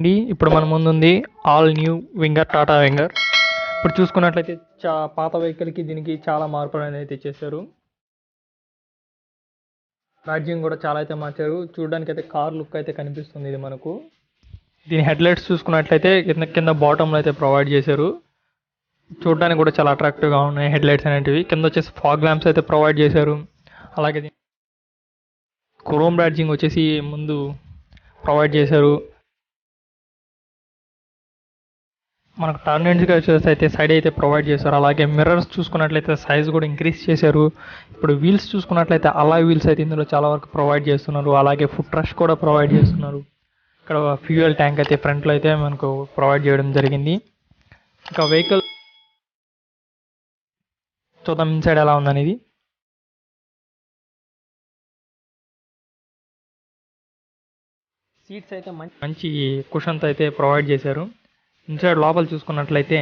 అండి ఇప్పుడు మన ముందుంది all new winger Tata winger. ఇప్పుడు చూసుకున్నట్లయితే చా పాత వెహికల్కి దీనికి చాలా మార్పులు అనేది అయితే చేశారు రాజ్యం కూడా చాలా అయితే మార్చారు. చూడడానికి అయితే కార్ లుక్ అయితే కనిపిస్తుంది ఇది మనకు. దీని హెడ్లైట్స్ చూసుకున్నట్లయితే కింద కింద బాటంలో అయితే ప్రొవైడ్ చేశారు. చూడడానికి కూడా చాలా అట్రాక్టివ్గా ఉన్నాయి హెడ్లైట్స్ అనేటివి. కింద వచ్చేసి ఫాగ్ ల్యాంప్స్ అయితే ప్రొవైడ్ చేశారు. అలాగే క్రోమ్ రాడ్జింగ్ వచ్చేసి ముందు ప్రొవైడ్ చేశారు. మనకు టర్నెంట్స్గా వచ్చేసి అయితే సైడ్ అయితే ప్రొవైడ్ చేశారు. అలాగే మిర్రర్స్ చూసుకున్నట్లయితే సైజ్ కూడా ఇంక్రీజ్ చేశారు. ఇప్పుడు వీల్స్ చూసుకున్నట్లయితే అలా వీల్స్ అయితే ఇందులో చాలా వరకు ప్రొవైడ్ చేస్తున్నారు. అలాగే ఫుట్ రష్ కూడా ప్రొవైడ్ చేస్తున్నారు. ఇక్కడ ఫ్యూయల్ ట్యాంక్ అయితే ఫ్రంట్లో అయితే మనకు ప్రొవైడ్ చేయడం జరిగింది. ఇంకా వెహికల్ చూద్దాం ఇన్సైడ్ ఎలా ఉందనేది. సీట్స్ అయితే మంచి మంచి కుషన్తో అయితే ప్రొవైడ్ చేశారు. ఇన్సైడ్ లోపల చూసుకున్నట్లయితే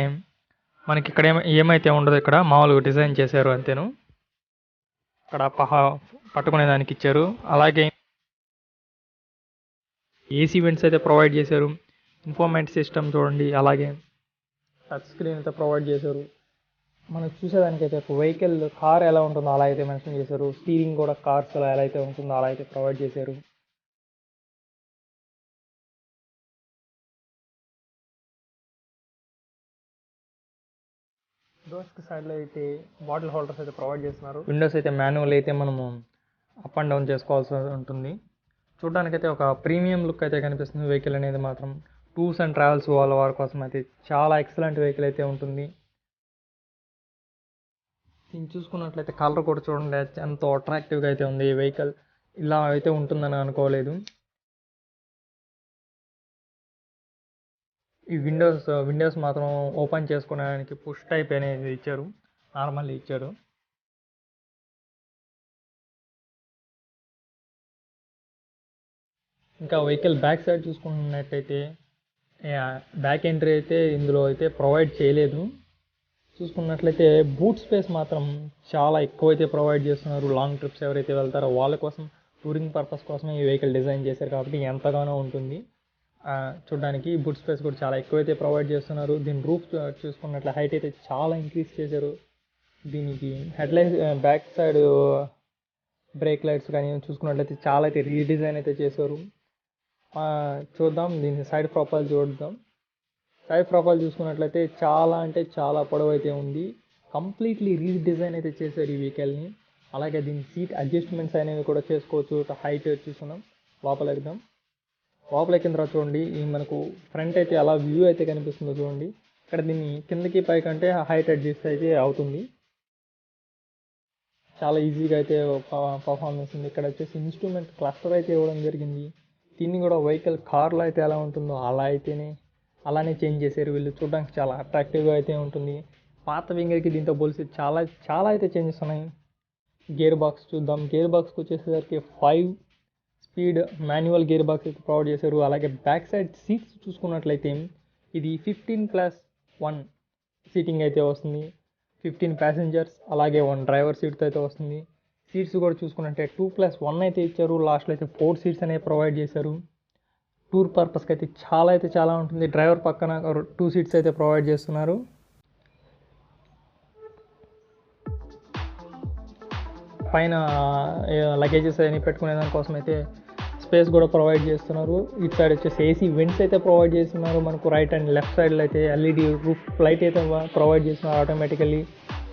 మనకి ఇక్కడ ఏమైతే ఉండదు ఇక్కడ మామూలుగా డిజైన్ చేశారు అంతేను. ఇక్కడ పహా పట్టుకునే దానికి ఇచ్చారు. అలాగే ఏసీ వెంట్స్ అయితే ప్రొవైడ్ చేశారు. ఇన్ఫోర్మెంట్ సిస్టమ్ చూడండి. అలాగే టచ్ స్క్రీన్ అయితే ప్రొవైడ్ చేశారు. మనం చూసేదానికైతే వెహికల్ కార్ ఎలా ఉంటుందో అలా అయితే మెన్షన్ చేశారు. స్టీరింగ్ కూడా కార్స్ ఎలా అయితే ఉంటుందో అలా అయితే ప్రొవైడ్ చేశారు. డోర్స్కి సైడ్లో అయితే బాటిల్ హోల్డర్స్ అయితే ప్రొవైడ్ చేస్తున్నారు. విండోస్ అయితే మాన్యువల్ అయితే మనము అప్ అండ్ డౌన్ చేసుకోవాల్సి ఉంటుంది. చూడడానికైతే ఒక ప్రీమియం లుక్ అయితే కనిపిస్తుంది. వెహికల్ అనేది మాత్రం టూర్స్ అండ్ ట్రావెల్స్ వాళ్ళ వారి కోసం అయితే చాలా ఎక్సలెంట్ వెహికల్ అయితే ఉంటుంది. దీన్ని చూసుకున్నట్లయితే కలర్ కూడా చూడండి. ఎంతో అట్రాక్టివ్గా అయితే ఉంది ఈ వెహికల్ ఇలా అయితే ఉంటుందని అనుకోలేదు. ఈ విండోస్ విండోస్ మాత్రం ఓపెన్ చేసుకోవడానికి పుష్ టైప్ అనేది ఇచ్చారు. నార్మల్ ఇచ్చారు. ఇంకా వెహికల్ బ్యాక్ సైడ్ చూసుకున్నట్టయితే బ్యాక్ ఎంట్రీ అయితే ఇందులో అయితే ప్రొవైడ్ చేయలేదు. చూసుకున్నట్లయితే బూట్ స్పేస్ మాత్రం చాలా ఎక్కువైతే ప్రొవైడ్ చేస్తున్నారు. లాంగ్ ట్రిప్స్ ఎవరైతే వెళ్తారో వాళ్ళ కోసం టూరింగ్ పర్పస్ కోసమే ఈ వెహికల్ డిజైన్ చేశారు కాబట్టి ఎంతగానో ఉంటుంది. చూడడానికి బుట్ స్పేస్ కూడా చాలా ఎక్కువైతే ప్రొవైడ్ చేస్తున్నారు. దీని రూఫ్ చూసుకున్నట్లయితే హైట్ అయితే చాలా ఇంక్రీజ్ చేశారు. దీనికి headlight back side brake lights కానీ చూసుకున్నట్లయితే చాలా అయితే రీడిజైన్ అయితే చేశారు. చూద్దాం. దీని సైడ్ ప్రొఫైల్ చూద్దాం. సైడ్ ప్రొఫైల్ చూసుకున్నట్లయితే చాలా అంటే చాలా పొడవు అయితే ఉంది. కంప్లీట్లీ రీడిజైన్ అయితే చేశారు ఈ వెహికల్ని. అలాగే దీని సీట్ అడ్జస్ట్మెంట్స్ అనేవి కూడా చేసుకోవచ్చు. హైట్ చూసుకున్నాం. లోపల వెళ్దాం లోపల ఎక్కిన తర్వాత చూడండి. ఈ మనకు ఫ్రంట్ అయితే అలా వ్యూ అయితే కనిపిస్తుందో చూడండి. ఇక్కడ దీన్ని కిందకి పైకంటే హైట్ అడ్జస్ట్ అయితే అవుతుంది. చాలా ఈజీగా అయితే పర్ఫార్మెన్స్ ఉంది. ఇక్కడ వచ్చేసి ఇన్స్ట్రుమెంట్ క్లస్టర్ అయితే ఇవ్వడం జరిగింది. దీన్ని కూడా వెహికల్ కార్లో అయితే ఎలా ఉంటుందో అలా అయితేనే అలానే చేంజ్ చేశారు వీళ్ళు. చూడడానికి చాలా అట్రాక్టివ్గా అయితే ఉంటుంది. పాత వింగర్కి దీంతో పోలిసి చాలా చాలా అయితే చేంజెస్ ఉన్నాయి. గేర్ బాక్స్ చూద్దాం. గేర్ బాక్స్కి వచ్చేసరికి five speed manual gear box అయితే ప్రొవైడ్ చేశారు. అలాగే బ్యాక్ సైడ్ సీట్స్ చూసుకున్నట్లయితే ఇది ఫిఫ్టీన్ ప్లస్ వన్ సీటింగ్ అయితే వస్తుంది. ఫిఫ్టీన్ ప్యాసింజర్స్ అలాగే వన్ డ్రైవర్ సీట్తో అయితే వస్తుంది. సీట్స్ కూడా చూసుకున్నట్టే టూ ప్లస్ వన్ అయితే ఇచ్చారు. లాస్ట్లో అయితే ఫోర్ సీట్స్ అనేవి ప్రొవైడ్ చేశారు. టూర్ పర్పస్కి అయితే చాలా అయితే చాలా ఉంటుంది. డ్రైవర్ పక్కన టూ సీట్స్ అయితే ప్రొవైడ్ చేస్తున్నారు. పైన లగేజెస్ అని పెట్టుకునే దానికోసం అయితే స్పేస్ కూడా ప్రొవైడ్ చేస్తున్నారు. ఇటు సైడ్ వచ్చేసి ఏసీ వెంట్స్ అయితే ప్రొవైడ్ చేస్తున్నారు. మనకు రైట్ అండ్ లెఫ్ట్ సైడ్లో అయితే ఎల్ఈడి రూఫ్ లైట్ అయితే ప్రొవైడ్ చేస్తున్నారు ఆటోమేటికలీ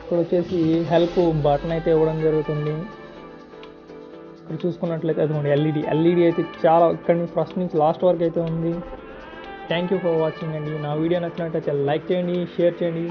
ఇక్కడ వచ్చేసి హెల్ప్ బటన్ అయితే ఇవ్వడం జరుగుతుంది. ఇక్కడ చూసుకున్నట్లయితే అదిగోండి ఎల్ఈడి ఎల్ఈడి అయితే చాలా ఇక్కడ నుంచి ఫస్ట్ నుంచి లాస్ట్ వరకు అయితే ఉంది. థ్యాంక్ యూ ఫర్ వాచింగ్ అండి. నా వీడియో నచ్చినట్లయితే లైక్ చేయండి షేర్ చేయండి.